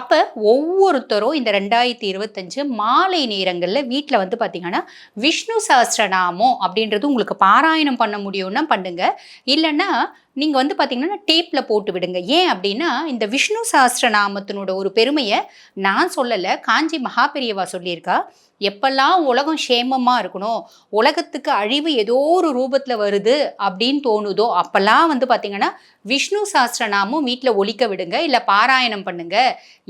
அப்போ ஒவ்வொருத்தரும் இந்த ரெண்டாயிரத்தி இருபத்தஞ்சு மாலை நேரங்களில் வீட்டில் வந்து பார்த்தீங்கன்னா விஷ்ணு சஹஸ்ரநாமம் அப்படின்றது உங்களுக்கு பாராயணம் பண்ண முடியும்னா பண்ணுங்க. இல்லைன்னா நீங்கள் வந்து பார்த்தீங்கன்னா டேப்பில் போட்டு விடுங்க. ஏன் அப்படின்னா இந்த விஷ்ணு சஹஸ்ரநாமத்தினோட ஒரு பெருமையை நான் சொல்லலை காஞ்சி மகாபெரியவா சொல்லியிருக்கா. எப்பெல்லாம் உலகம் சேமமாக இருக்கணும் உலகத்துக்கு அழிவு ஏதோ ஒரு ரூபத்தில் வருது அப்படின்னு தோணுதோ அப்போல்லாம் வந்து பார்த்தீங்கன்னா விஷ்ணு சஹஸ்ரநாமம் வீட்டில் ஒழிக்க விடுங்க இல்லை பாராயணம் பண்ணுங்க.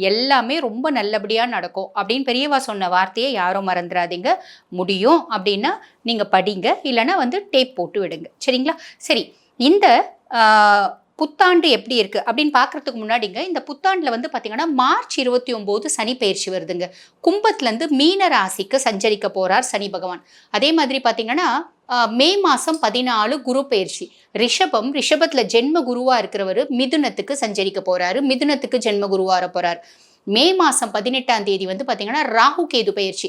எல்லாமே ரொம்ப நல்லபடியாக நடக்கும் அப்படின்னு பெரியவா சொன்ன வார்த்தையை யாரும் மறந்துடாதீங்க. முடியும் அப்படின்னா நீங்கள் படிங்க இல்லைன்னா வந்து டேப் போட்டு விடுங்க. சரிங்களா? சரி இந்த புத்தாண்டு எப்படி இருக்குது அப்படின்னு பார்க்கறதுக்கு முன்னாடிங்க இந்த புத்தாண்டில் வந்து பார்த்திங்கன்னா மார்ச் இருபத்தி ஒம்போது சனி பயிற்சி வருதுங்க. கும்பத்துலேருந்து மீன ராசிக்கு சஞ்சரிக்க போகிறார் சனி பகவான். அதே மாதிரி பார்த்திங்கன்னா மே மாதம் பதினாலு குரு பயிற்சி. ரிஷபம் ரிஷபத்தில் ஜென்ம குருவாக இருக்கிறவர் மிதுனத்துக்கு சஞ்சரிக்க போகிறாரு மிதுனத்துக்கு ஜென்ம குருவாக போகிறார் மே மாதம் பதினெட்டாம் தேதி வந்து பார்த்தீங்கன்னா ராகு கேது பயிற்சி.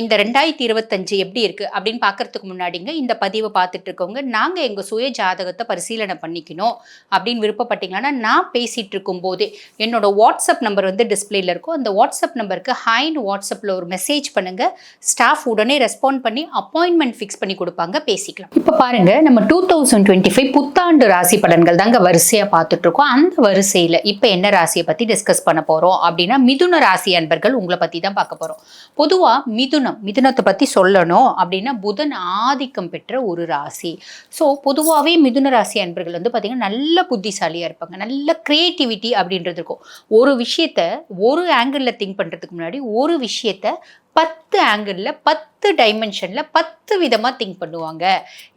இந்த ரெண்டாயிரத்தி இருபத்தஞ்சு எப்படி இருக்குது அப்படின்னு பார்க்கறதுக்கு முன்னாடிங்க இந்த பதிவை பார்த்துட்டு இருக்கவங்க நாங்கள் எங்கள் சுய ஜாதகத்தை பரிசீலனை பண்ணிக்கணும் அப்படின்னு விருப்பப்பட்டீங்கன்னா நான் பேசிகிட்டு இருக்கும்போதே என்னோட வாட்ஸ்அப் நம்பர் வந்து டிஸ்பிளேல இருக்கும். அந்த வாட்ஸ்அப் நம்பருக்கு ஹைன்னு வாட்ஸ்அப்பில் ஒரு மெசேஜ் பண்ணுங்கள் ஸ்டாஃப் உடனே ரெஸ்பாண்ட் பண்ணி அப்பாயின்மெண்ட் ஃபிக்ஸ் பண்ணி கொடுப்பாங்க பேசிக்கலாம். இப்போ பாருங்க நம்ம டூ தௌசண்ட் டுவெண்ட்டி ஃபைவ் புத்தாண்டு ராசி பலன்கள் தாங்க வரிசையாக பார்த்துட்டு இருக்கோம். அந்த வரிசையில் இப்போ என்ன ராசியை பற்றி டிஸ்கஸ் பண்ண போகிறோம் அப்படின்னா மிதுன ராசி அன்பர்கள் உங்களை பற்றி தான் பார்க்க போகிறோம் பொதுவாக மிதுனம் மிதுனத்தை பற்றி சொல்லணும் அப்படின்னா புதன் ஆதிக்கம் பெற்ற ஒரு ராசி. ஸோ பொதுவாகவே மிதுன ராசி அன்பர்கள் வந்து பார்த்திங்கன்னா நல்ல புத்திசாலியாக இருப்பாங்க. நல்ல க்ரியேட்டிவிட்டி அப்படின்றது இருக்கும். ஒரு விஷயத்த ஒரு ஆங்கிளில் திங்க் பண்ணுறதுக்கு முன்னாடி ஒரு விஷயத்த பத்து ஆங்கிளில் பத்து டைமென்ஷனில் பத்து விதமாக திங்க் பண்ணுவாங்க.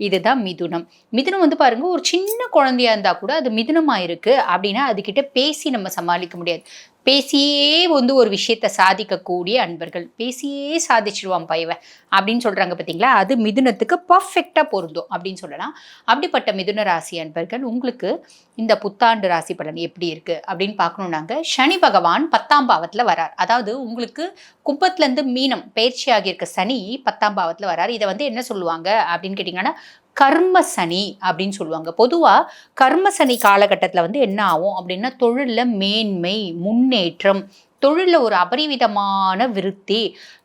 இதுதான் மிதுனம். மிதுனம் வந்து பாருங்கள் ஒரு சின்ன குழந்தையா இருந்தால் கூட அது மிதுனமாக இருக்குது அப்படின்னா அதுக்கிட்ட பேசி நம்ம சமாளிக்க முடியாது. பேசியே வந்து ஒரு விஷயத்தை சாதிக்கக்கூடிய அன்பர்கள். பேசியே சாதிச்சிருவான் பையவன் அப்படின்னு சொல்கிறாங்க பார்த்தீங்களா அது மிதுனத்துக்கு பர்ஃபெக்டாக பொருந்தும் அப்படின்னு சொல்லலாம். அப்படிப்பட்ட மிதுன ராசி அன்பர்கள் உங்களுக்கு இந்த புத்தாண்டு ராசி பலன் எப்படி இருக்குது அப்படின்னு பார்க்கணுன்னாங்க சனி பகவான் பத்தாம் பாவத்தில் வரார். அதாவது உங்களுக்கு கும்பத்துலேருந்து மீனம் பயிற்சி ஆகியிருக்க சனி பத்தாம் பாவத்தில் வரார். இதை வந்து என்ன சொல்லுவாங்க அப்படின்னு கேட்டிங்கன்னா கர்ம சனி அப்படின்னு சொல்லுவாங்க. பொதுவாக கர்ம சனி காலகட்டத்தில் வந்து என்ன ஆகும் அப்படின்னா தொழிலில் மேன்மை முன்னேற்றம் தொழிலில் ஒரு அபரிவிதமான விருத்தி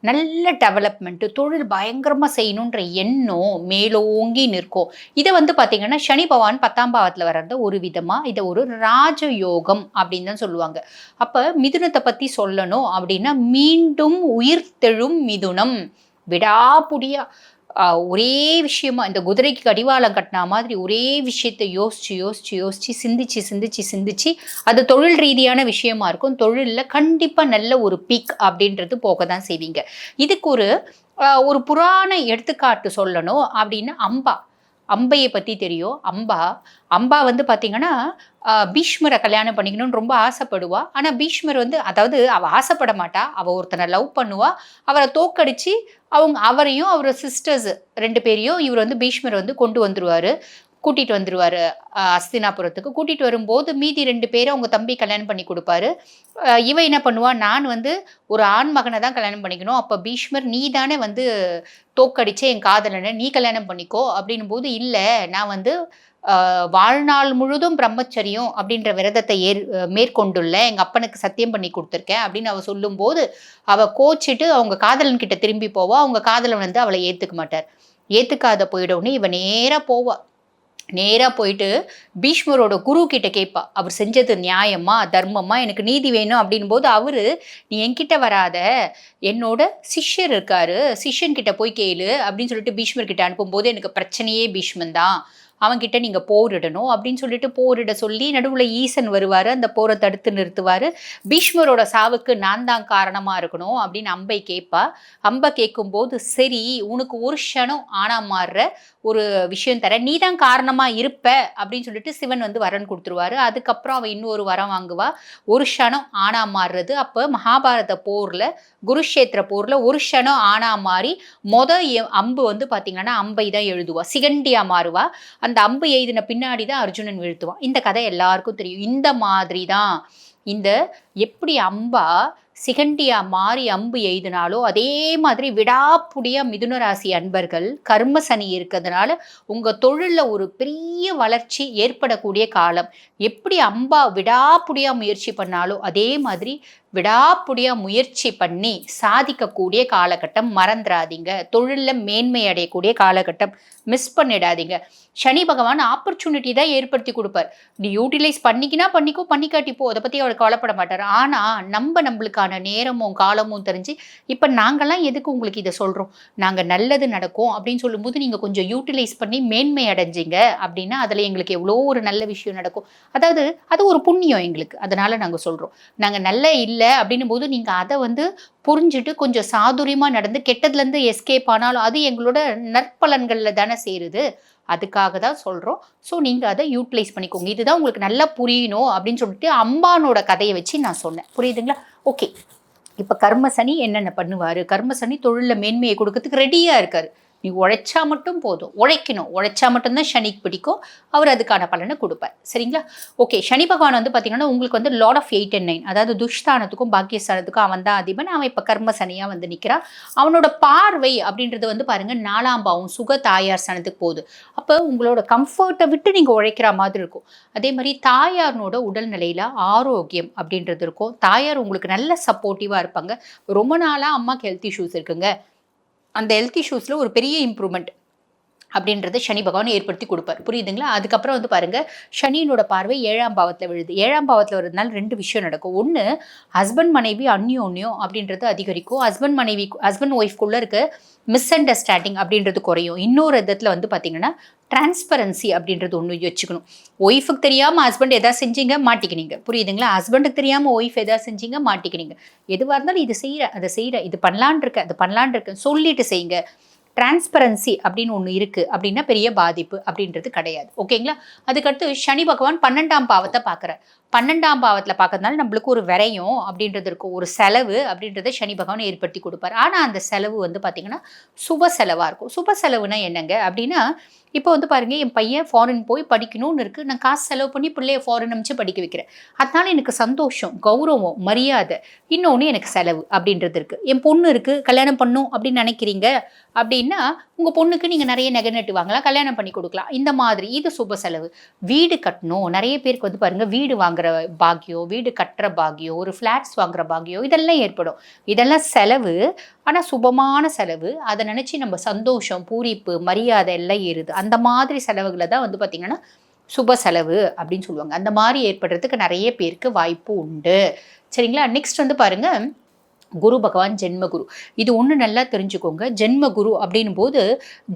நல்ல டெவலப்மெண்ட்டு தொழில் பயங்கரமாக செய்யணுன்ற எண்ணம் மேலோங்கி நிற்கும். இதை வந்து பார்த்திங்கன்னா சனி பகவான் பத்தாம் பாவத்தில் வர்றது ஒரு விதமாக இதை ஒரு ராஜயோகம் அப்படின்னு தான் சொல்லுவாங்க. அப்போ மிதுனத்தை பற்றி சொல்லணும் அப்படின்னா மீண்டும் உயிர்த்தெழும் மிதுனம். விடாப்புடியா ஒரே விஷயமா இந்த குதிரைக்கு கடிவாளம் கட்டின மாதிரி ஒரே விஷயத்தை யோசிச்சு யோசிச்சு யோசிச்சு சிந்திச்சு சிந்திச்சு சிந்திச்சு அது தொழில் ரீதியான விஷயமா இருக்கும். தொழிலில் கண்டிப்பாக நல்ல ஒரு பீக் அப்படின்றது போக தான் செய்வீங்க. இதுக்கு ஒரு ஒரு புராண எடுத்துக்காட்டு சொல்லணும் அப்படின்னா அம்பா. அம்பையை பற்றி தெரியும். அம்பா. அம்பா வந்து பார்த்தீங்கன்னா பீஷ்மரை கல்யாணம் பண்ணிக்கணும்னு ரொம்ப ஆசைப்படுவா. ஆனால் பீஷ்மர் வந்து அதாவது அவள் ஆசைப்பட மாட்டா. அவள் ஒருத்தனை லவ் பண்ணுவா. அவரை தோக்கடிச்சு அவங்க அவரையும் அவரோட சிஸ்டர்ஸ் ரெண்டு பேரையும் இவர் வந்து பீஷ்மர் வந்து கொண்டு வந்துருவார். கூட்டிகிட்டு வந்துடுவார் அஸ்தினாபுரத்துக்கு. கூட்டிகிட்டு வரும்போது மீதி ரெண்டு பேரை அவங்க தம்பி கல்யாணம் பண்ணி கொடுப்பாரு. ஆஹ், இவ என்ன பண்ணுவா? நான் வந்து ஒரு ஆண் மகனை தான் கல்யாணம் பண்ணிக்கணும். அப்போ பீஷ்மர் நீ தானே வந்து தோக்கடிச்சே என் காதலனை நீ கல்யாணம் பண்ணிக்கோ அப்படின்னும் போது இல்லை நான் வந்து வாழ்நாள் முழுதும் பிரம்மச்சரியம் அப்படின்ற விரதத்தை ஏற் மேற்கொண்டுள்ள எங்கள் அப்பனுக்கு சத்தியம் பண்ணி கொடுத்துருக்கேன் அப்படின்னு அவ சொல்லும்போது அவள் கோச்சிட்டு அவங்க காதலன் கிட்ட திரும்பி போவா. அவங்க காதலன் வந்து அவளை ஏற்றுக்க மாட்டார். ஏற்றுக்காத போயிடவுன்னு இவன் நேராக போவாள் நேராக போயிட்டு பீஷ்மரோட குரு கிட்ட கேட்பா. அவர் செஞ்சது நியாயமா தர்மமா? எனக்கு நீதி வேணும். அப்படின் போது அவரு நீ என்கிட்ட வராத. என்னோட சிஷ்யர் இருக்காரு. சிஷ்யன் கிட்ட போய் கேளு. அப்படின்னு சொல்லிட்டு பீஷ்மர் கிட்ட அனுப்பும்போது எனக்கு பிரச்சனையே பீஷ்மன் தான். அவன்கிட்ட நீங்கள் போரிடணும் அப்படின்னு சொல்லிட்டு போரிட சொல்லி நடுவில் ஈசன் வருவார். அந்த போரை தடுத்து நிறுத்துவார். பீஷ்மரோட சாவுக்கு நான் தான் காரணமாக இருக்கணும் அப்படின்னு அம்பை கேட்பா அம்பை கேட்கும்போது சரி உனக்கு ஒரு க்ஷணம் ஆனா மாறுற ஒரு விஷயம் தர. நீ தான் காரணமாக இருப்ப. அப்படின்னு சொல்லிட்டு சிவன் வந்து வரன் கொடுத்துருவாரு. அதுக்கப்புறம் அவன் இன்னொரு வரம் வாங்குவா. ஒரு க்ஷணம் ஆனா மாறுறது. அப்போ மகாபாரத போரில் குருஷேத்திர போரில் ஒரு க்ஷணம் ஆனா மாறி மொத அம்பு வந்து பார்த்தீங்கன்னா அம்பை தான் எழுதுவா. சிகண்டியா மாறுவா. அந்த அம்பு எய்தின பின்னாடி தான் அர்ஜுனன் வீழ்த்துவான். இந்த கதை எல்லாருக்கும் தெரியும். இந்த மாதிரி தான் இந்த எப்படி அம்பா சிகண்டியா மாறி அம்பு எய்தினாலோ அதே மாதிரி விடாப்புடியா மிதுன ராசி அன்பர்கள் கர்ம சனி இருக்கிறதுனால உங்க தொழில்ல ஒரு பெரிய வளர்ச்சி ஏற்படக்கூடிய காலம். எப்படி அம்பா விடாப்புடியா முயற்சி பண்ணாலோ அதே மாதிரி விடாப்புடைய முயற்சி பண்ணி சாதிக்கக்கூடிய காலகட்டம் மறந்துடாதீங்க தொழிலில் மேன்மை அடையக்கூடிய காலகட்டம் மிஸ் பண்ணிடாதீங்க. சனி பகவான் ஆப்பர்ச்சுனிட்டி தான் ஏற்படுத்தி கொடுப்பார். நீ யூட்டிலைஸ் பண்ணிக்கினா பண்ணிக்கோ பண்ணிக்காட்டிப்போ அதை பற்றி அவர் கவலைப்பட மாட்டார். ஆனால் நம்ம நம்மளுக்கான நேரமும் காலமும் தெரிஞ்சு இப்போ நாங்கள்லாம் எதுக்கு உங்களுக்கு இதை சொல்கிறோம் நாங்கள் நல்லது நடக்கும் அப்படின்னு சொல்லும்போது நீங்கள் கொஞ்சம் யூட்டிலைஸ் பண்ணி மேன்மை அடைஞ்சிங்க அப்படின்னா அதில் எங்களுக்கு எவ்வளோ ஒரு நல்ல விஷயம் நடக்கும். அதாவது அது ஒரு புண்ணியம் எங்களுக்கு. அதனால் நாங்கள் சொல்கிறோம் நாங்கள் நல்ல இல்லை அப்படின்னும் போது நீங்கள் அதை வந்து புரிஞ்சுட்டு கொஞ்சம் சாதுரியமாக நடந்து கெட்டதுலேருந்து எஸ்கேப் ஆனாலும் அது எங்களோட நற்பலன்களில் தானே சேருது. அதுக்காக தான் சொல்கிறோம் ஸோ நீங்கள் அதை யூட்டிலைஸ் பண்ணிக்கோங்க. இதுதான் உங்களுக்கு நல்லா புரியணும் அப்படின்னு சொல்லிட்டு அம்பானோட கதையை வச்சு நான் சொன்னேன். புரியுதுங்களா? ஓகே இப்போ கர்மசனி என்னென்ன பண்ணுவார்? கர்மசனி தொழிலில் மேன்மையை கொடுக்கறதுக்கு ரெடியாக இருக்காரு. நீ உழைச்சா மட்டும் போதும். உழைக்கணும். உழைச்சா மட்டும்தான் சனிக்கு பிடிக்கும். அவர் அதுக்கான பலனை கொடுப்பார். சரிங்களா? ஓகே சனி பகவான் வந்து பார்த்தீங்கன்னா உங்களுக்கு வந்து lord of eight and nine அதாவது துஷ்தானத்துக்கும் பாக்கியஸ்தானத்துக்கும் அவன் தான் அதிபன். அவன் இப்போ கர்ம சனியாக வந்து நிற்கிறான் அவனோட பார்வை அப்படின்றது வந்து பாருங்க நாலாம் பாவம் சுக தாயார் சனத்துக்கு போகுது. அப்போ உங்களோட கம்ஃபர்ட்டை விட்டு நீங்கள் உழைக்கிற மாதிரி இருக்கும். அதே மாதிரி தாயாரனோட உடல்நிலையில் ஆரோக்கியம் அப்படின்றது இருக்கும். தாயார் உங்களுக்கு நல்ல சப்போர்ட்டிவாக இருப்பாங்க. ரொம்ப நாளாக அம்மாவுக்கு ஹெல்த் இஷ்யூஸ் இருக்குங்க. அந்த ஹெல்த் இஷ்யூஸில் ஒரு பெரிய இம்ப்ரூவ்மெண்ட் அப்படின்றத சனி பகவான் ஏற்படுத்தி கொடுப்பார். புரியுதுங்களா? அதுக்கப்புறம் வந்து பாருங்க சனியினோட பார்வை ஏழாம் பாவத்தில் விழுது. ஏழாம் பாவத்தில் வர்றதுனால ரெண்டு விஷயம் நடக்கும். ஒன்று ஹஸ்பண்ட் மனைவி அந்யோன்யம் அப்படின்றது அதிகரிக்கும். ஹஸ்பண்ட் மனைவி ஹஸ்பண்ட் ஒய்ஃப்குள்ளே இருக்க மிஸ் அண்டர்ஸ்டாண்டிங் அப்படின்றது குறையும். இன்னொரு விதத்தில் வந்து பார்த்தீங்கன்னா டிரான்ஸ்பரன்சி அப்படின்றது ஒன்று வச்சுக்கணும். ஒய்ஃபுக்கு தெரியாமல் ஹஸ்பண்ட் எதாவது செஞ்சீங்க மாட்டிக்கினீங்க. புரியுதுங்களா? ஹஸ்பண்டுக்கு தெரியாமல் ஒய்ஃப் எதாவது செஞ்சீங்க மாட்டிக்கினீங்க. எதுவாக இருந்தாலும் இது செய்கிற அதை செய்கிற இது பண்ணலான் இருக்க அது பண்ணலான் இருக்க சொல்லிட்டு செய்யுங்க. டிரான்ஸ்பரன்சி அப்படின்னு ஒன்று இருக்குது அப்படின்னா பெரிய பாதிப்பு அப்படின்றது கிடையாது. ஓகேங்களா? அதுக்கடுத்து சனி பகவான் பன்னெண்டாம் பாவத்தை பார்க்குறார். பன்னெண்டாம் பாவத்தில் பார்க்கறதுனால நம்மளுக்கு ஒரு விரையும் அப்படின்றது இருக்கும் ஒரு செலவு அப்படின்றத சனி பகவான் ஏற்படுத்தி கொடுப்பார். ஆனால் அந்த செலவு வந்து பார்த்திங்கன்னா சுப செலவாக இருக்கும். சுப செலவுனா என்னங்க? அப்படின்னா இப்போ வந்து பாருங்கள் என் பையன் ஃபாரின் போய் படிக்கணும்னு இருக்குது நான் காசு செலவு பண்ணி பிள்ளைய ஃபாரின் அமிச்சு படிக்க வைக்கிறேன். அதனால எனக்கு சந்தோஷம் கௌரவம் மரியாதை இன்னொன்று எனக்கு செலவு அப்படின்றது இருக்குது என் பொண்ணு இருக்குது கல்யாணம் பண்ணும் அப்படின்னு நினைக்கிறீங்க அப்படின்னா உங்கள் பொண்ணுக்கு நீங்கள் நிறைய நகை நட்டு வாங்கலாம் கல்யாணம் பண்ணி கொடுக்கலாம். இந்த மாதிரி இது சுப செலவு. வீடு கட்டணும். நிறைய பேருக்கு வந்து பாருங்கள் வீடு வாங்குற பாக்கியம் வீடு கட்டுற பாக்கியம் ஒரு ஃப்ளாட்ஸ் வாங்குற பாக்கியம் இதெல்லாம் ஏற்படும். இதெல்லாம் செலவு. ஆனால் சுபமான செலவு. அதை நினச்சி நம்ம சந்தோஷம் பூரிப்பு மரியாதை எல்லாம் ஏறுது. அந்த மாதிரி செலவுகளை தான் வந்து பார்த்திங்கன்னா சுப செலவு அப்படின்னு சொல்லுவாங்க. அந்த மாதிரி ஏற்படுறதுக்கு நிறைய பேருக்கு வாய்ப்பு உண்டு. சரிங்களா? நெக்ஸ்ட் வந்து பாருங்கள் குரு பகவான் ஜென்மகுரு. இது ஒன்று நல்லா தெரிஞ்சுக்கோங்க. ஜென்மகுரு அப்படின் போது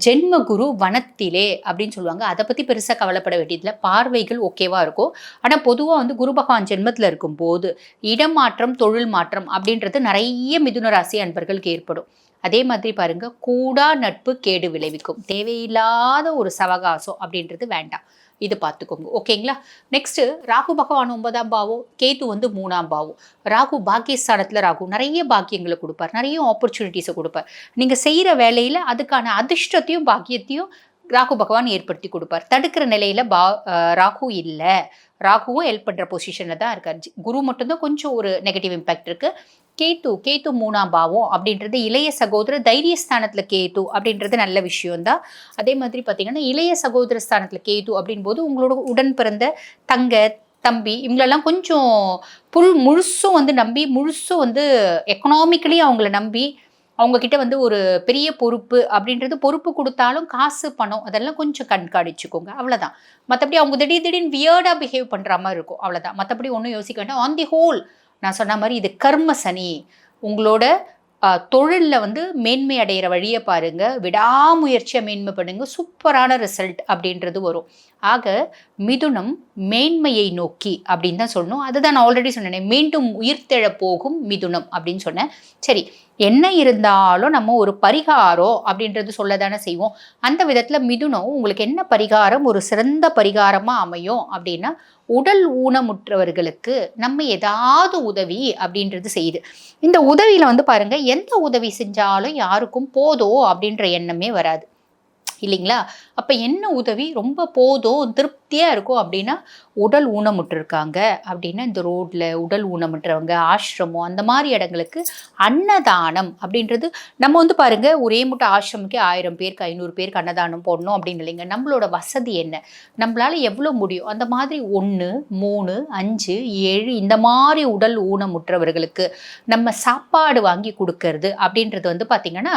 ஜென்மகுரு வனத்திலே அப்படின்னு சொல்லுவாங்க. அதை பற்றி பெருசாக கவலைப்பட வேண்டியதில்லை. பார்வைகள் ஓகேவாக இருக்கும். ஆனால் பொதுவாக வந்து குரு பகவான் ஜென்மத்தில் இருக்கும்போது இடமாற்றம் தொழில் மாற்றம் அப்படின்றது நிறைய மிதுன ராசி அன்பர்களுக்கு ஏற்படும். அதே மாதிரி பாருங்க கூடா நட்பு கேடு விளைவிக்கும். தேவையில்லாத ஒரு சவகாசம் அப்படின்றது வேண்டாம். இது பார்த்துக்கோங்க. ஓகேங்களா? நெக்ஸ்ட் ராகு பகவான் ஒன்பதாம் பாவம் கேது வந்து மூணாம் பாவம். ராகு பாக்கியஸ்தானத்தில் ராகு நிறைய பாக்கியங்களை கொடுப்பார். நிறைய ஆப்பர்ச்சுனிட்டிஸை கொடுப்பார். நீங்கள் செய்கிற வேலையில் அதுக்கான அதிர்ஷ்டத்தையும் பாக்கியத்தையும் ராகு பகவான் ஏற்படுத்தி கொடுப்பார். தடுக்கிற நிலையில் பா ராகு இல்லை. ராகுவும் ஹெல்ப் பண்ணுற பொசிஷனில் தான் இருக்கார். ஜி- குரு மட்டும்தான் கொஞ்சம் ஒரு நெகட்டிவ் இம்பேக்ட் இருக்குது கேத்து கேத்து மூணாம் பாவம் அப்படின்றது இளைய சகோதர தைரியஸ்தானத்தில் கேத்து அப்படின்றது நல்ல விஷயம்தான் அதே மாதிரி பார்த்தீங்கன்னா இளைய சகோதர ஸ்தானத்தில் கேத்து அப்படின் போது உங்களோட உடன் பிறந்த தங்க தம்பி இவங்களெல்லாம் கொஞ்சம் புல் முழுசும் வந்து நம்பி முழுசும் வந்து எக்கனாமிக்கலி அவங்கள நம்பி அவங்கக்கிட்ட வந்து ஒரு பெரிய பொறுப்பு அப்படின்றது பொறுப்பு கொடுத்தாலும் காசு பணம் அதெல்லாம் கொஞ்சம் கண்காணிச்சுக்கோங்க. அவ்வளோதான் மற்றபடி அவங்க திடீர் திடீர்னு வியர்டாக பிஹேவ் பண்ணுற மாதிரி இருக்கும். அவ்வளோதான் மற்றபடி ஒன்றும் யோசிக்க வேண்டாம். ஆன் தி ஹோல் நான் சொன்ன மாதிரி இது கர்ம சனி. உங்களோட தொழிலில் வந்து மேன்மை அடைகிற வழியை பாருங்கள் விடாமுயற்சியை மேன்மை பண்ணுங்கள் சூப்பரான ரிசல்ட் அப்படின்றது வரும். ஆக மிதுனம் மேன்மையை நோக்கி அப்படின்னு தான் சொல்லணும். அதுதான் நான் ஆல்ரெடி சொன்னேன். மீண்டும் உயிர்த்தெழ போகும் மிதுனம் அப்படின்னு சொன்னேன். சரி என்ன இருந்தாலும் நம்ம ஒரு பரிகாரம் அப்படின்றது சொல்ல தானே செய்வோம். அந்த விதத்தில் மிதுனம் உங்களுக்கு என்ன பரிகாரம் ஒரு சிறந்த பரிகாரமாக அமையும் அப்படின்னா உடல் ஊனமுற்றவர்களுக்கு நம்ம ஏதாவது உதவி அப்படின்றது செய்யுது. இந்த உதவியில் வந்து பாருங்கள் எந்த உதவி செஞ்சாலும் யாருக்கும் போதோ அப்படின்ற எண்ணமே வராது. இல்லைங்களா? அப்போ என்ன உதவி? ரொம்ப போதும் திருப்தியாக இருக்கும் அப்படின்னா உடல் ஊனமுற்றிருக்காங்க அப்படின்னா இந்த ரோட்டில் உடல் ஊனமுற்றவங்க ஆசிரமம் அந்த மாதிரி இடங்களுக்கு அன்னதானம் அப்படின்றது நம்ம வந்து பாருங்கள் ஒரே முட்டை ஆசிரமுக்கே ஆயிரம் பேருக்கு ஐநூறு பேருக்கு அன்னதானம் போடணும் அப்படின்னு இல்லைங்க. நம்மளோட வசதி என்ன? நம்மளால் எவ்வளோ முடியும்? அந்த மாதிரி ஒன்று மூணு அஞ்சு ஏழு இந்த மாதிரி உடல் ஊனமுற்றவர்களுக்கு நம்ம சாப்பாடு வாங்கி கொடுக்கறது அப்படின்றது வந்து பார்த்திங்கன்னா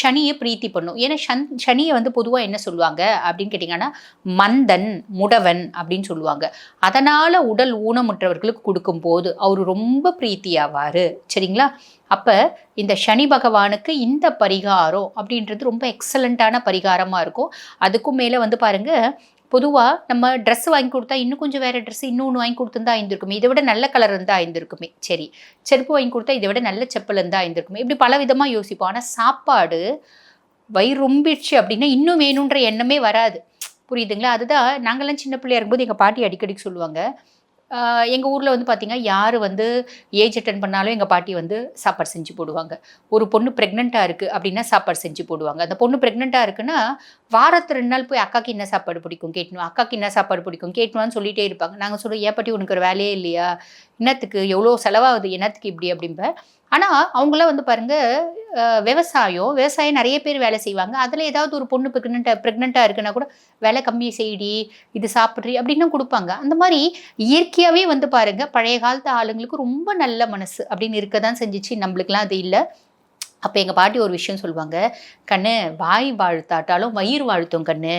சனியை பிரீத்தி பண்ணும். ஏன்னா சன் சனியை வந்து பொதுவாக என்ன சொல்லுவாங்க? அப்படின்னு கேட்டிங்கன்னா மந்தன் முடவன் அப்படின்னு சொல்லுவாங்க. அதனால் உடல் ஊனமுற்றவர்களுக்கு கொடுக்கும்போது அவர் ரொம்ப பிரீத்தியாவார் சரிங்களா? அப்போ இந்த சனி பகவானுக்கு இந்த பரிகாரம் அப்படின்றது ரொம்ப எக்ஸலண்ட்டான பரிகாரமாக இருக்கும். அதுக்கும் மேலே வந்து பாருங்கள் பொதுவாக நம்ம ட்ரெஸ் வாங்கி கொடுத்தா இன்னும் கொஞ்சம் வேறு ட்ரெஸ் இன்னொன்று வாங்கி கொடுத்துருந்தா இருந்திருக்குமே இதை விட நல்ல கலர் இருந்தால் இருந்திருக்குமே சரி. செருப்பு வாங்கி கொடுத்தா இதை விட நல்ல செப்பல் இருந்தால் இருந்திருக்குமே இப்படி பல விதமாக யோசிப்போம். ஆனால் சாப்பாடு வயிறு ரொம்பிடுச்சு அப்படின்னா இன்னும் வேணுன்ற எண்ணமே வராது. புரியுதுங்களா? அதுதான் நாங்கள்லாம் சின்ன பிள்ளையா இருக்கும்போது எங்கள் பாட்டி அடிக்கடிக்கு சொல்லுவாங்க. எங்கள் ஊரில் வந்து பார்த்திங்கன்னா யார் வந்து ஏஜ் அட்டன் பண்ணாலும் எங்கள் பாட்டி வந்து சாப்பாடு செஞ்சு போடுவாங்க. ஒரு பொண்ணு ப்ரெக்னெண்ட்டாக இருக்குது அப்படின்னா சாப்பாடு செஞ்சு போடுவாங்க. அந்த பொண்ணு ப்ரெக்னெண்ட்டாக இருக்குன்னா வாரத்து ரெண்டு நாள் போய் அக்காக்கு என்ன சாப்பாடு பிடிக்கும் கேட்கணும். அக்காக்கு என்ன சாப்பாடு பிடிக்கும் கேட்கணும்னு சொல்லிகிட்டே இருப்பாங்க. நாங்கள் சொல்லுவோம் ஏன் பாட்டி உனக்கு ஒரு வேலையே இல்லையா? என்னத்துக்கு எவ்வளோ செலவாகுது என்னத்துக்கு இப்படி அப்படிம்ப. ஆனால் அவங்களாம் வந்து பாருங்கள் விவசாயம் விவசாயம் நிறைய பேர் வேலை செய்வாங்க. அதில் ஏதாவது ஒரு பொண்ணு ப்ரெக்னெண்ட்டாக ப்ரெக்னெண்ட்டாக இருக்குன்னா கூட வேலை கம்மி செய்டி இது சாப்பிட்றி அப்படின்னு கொடுப்பாங்க. அந்த மாதிரி இயற்கையாகவே வந்து பாருங்கள் பழைய காலத்து ஆளுங்களுக்கு ரொம்ப நல்ல மனசு அப்படின்னு இருக்க தான் செஞ்சிச்சு. நம்மளுக்குலாம் அது இல்லை. அப்போ எங்கள் பாட்டி ஒரு விஷயம் சொல்லுவாங்க கண்ணு வாய் வாழ்த்தாட்டாலும் வயிறு வாழ்த்தும் கண்ணு.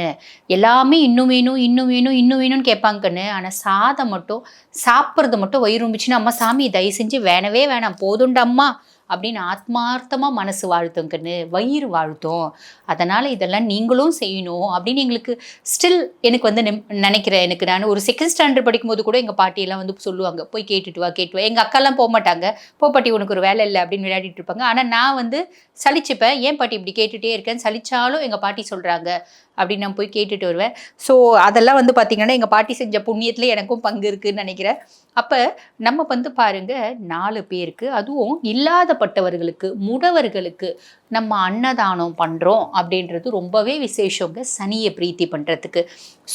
எல்லாமே இன்னும் வேணும் இன்னும் வேணும் இன்னும் வேணும்னு கேட்பாங்க கண்ணு. ஆனால் சாதம் மட்டும் சாப்பிட்றது மட்டும் வயிறு ரொம்பிச்சுன்னா அம்மா சாமி தயவு செஞ்சு வேணவே வேணாம். போதுண்டம்மா அப்படின்னு ஆத்மார்த்தமாக மனசு வாழ்த்துங்கன்னு வயிறு வாழ்த்தும். அதனால் இதெல்லாம் நீங்களும் செய்யணும் அப்படின்னு எங்களுக்கு ஸ்டில் எனக்கு வந்து நினைக்கிறேன். எனக்கு நான் ஒரு செகண்ட் ஸ்டாண்டர்ட் படிக்கும்போது கூட எங்கள் பாட்டியெல்லாம் வந்து சொல்லுவாங்க போய் கேட்டுட்டு வா கேட்டு வா. எங்கள் அக்காலாம் போக மாட்டாங்க. போ பாட்டி உனக்கு ஒரு வேலை இல்லை அப்படின்னு விளையாடிட்டு இருப்பாங்க. ஆனால் நான் வந்து சலிச்சுப்பேன். ஏன் பாட்டி இப்படி கேட்டுகிட்டே இருக்கேன் சலிச்சாலும் எங்கள் பாட்டி சொல்கிறாங்க அப்படின்னு நான் போய் கேட்டுட்டு வருவேன். ஸோ அதெல்லாம் வந்து பார்த்திங்கன்னா எங்கள் பாட்டி செஞ்ச புண்ணியத்தில் எனக்கும் பங்கு இருக்குதுன்னு நினைக்கிறேன். அப்போ நம்ம வந்து பாருங்க நாலு பேருக்கு அதுவும் இல்லாதப்பட்டவர்களுக்கு முடவர்களுக்கு நம்ம அன்னதானம் பண்ணுறோம் அப்படின்றது ரொம்பவே விசேஷங்க சனியை பிரீத்தி பண்ணுறதுக்கு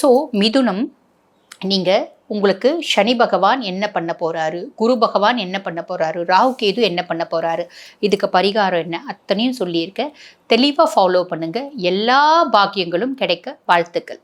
ஸோ மிதுனம் நீங்கள் உங்களுக்கு சனி பகவான் என்ன பண்ண போகிறாரு குரு பகவான் என்ன பண்ண போகிறாரு ராகு கேது என்ன பண்ண போகிறாரு இதுக்கு பரிகாரம் என்ன? அத்தனையும் சொல்லியிருக்க. தெளிவாக ஃபாலோ பண்ணுங்கள் எல்லா பாக்கியங்களும் கிடைக்க வாழ்த்துக்கள்.